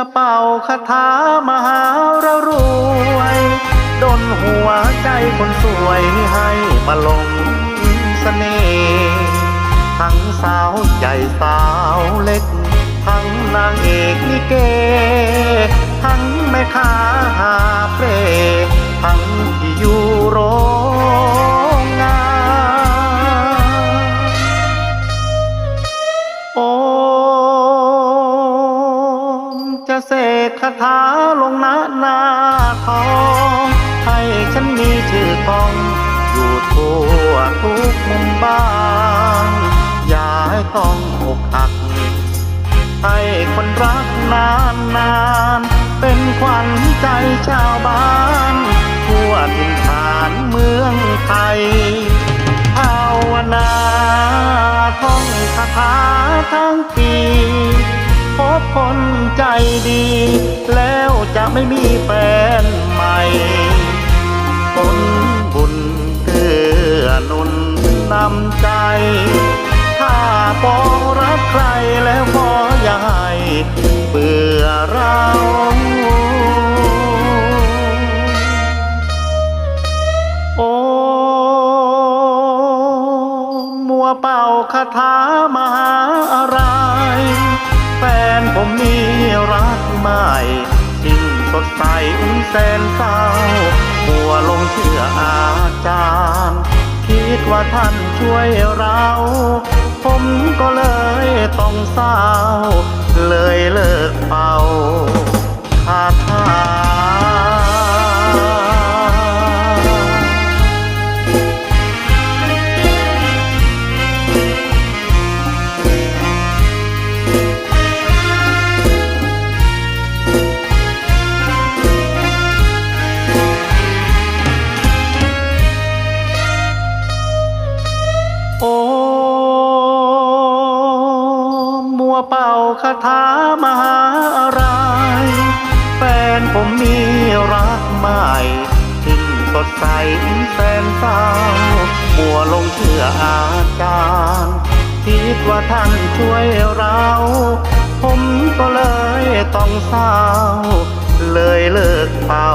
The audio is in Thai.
จะเป่าคาถามหารารวยดนหัวใจคนสวยให้มาหลงเสน่ห์ทั้งสาวใหญ่สาวเล็ก ทั้งนางเอกลิเก ทั้งแม่ค้า จะเสกคาถาลงหน้าหน้าทองให้ฉันมีชื่อกองอยู่ทั่วทุกมุมบ้านอย่าให้ต้องอกหัก ให้คนรักนานนานเป็นขวัญใจชาวบ้านทั่วถิ่นฐานเมืองไทยภาวนาท่องคาถาทั้งปีพบคน ใจดี แล้วจะไม่มีแฟนใหม่ผลบุญเกื้อนุนนำใจ ถ้าปองรักใครแล้วขออย่าให้เบื่อเราโอ้มัวเป่าคาถามหาอะไร แฟน ใหม่ยิ่งสดใสแสนเศร้าหัวลงเชื่ออาจารย์ คิดว่าท่านช่วยเรา ผมก็เลยต้องเศร้า เลยเลิกเป่าคาถา คาถามหาอะไร แฟนผมมีรักใหม่ทิ้งสดใสแสนเศร้ามัวลงเชื่ออาจารย์ คิดว่าท่านช่วยเรา ผมก็เลยต้องเศร้า เลยเลิกเป่า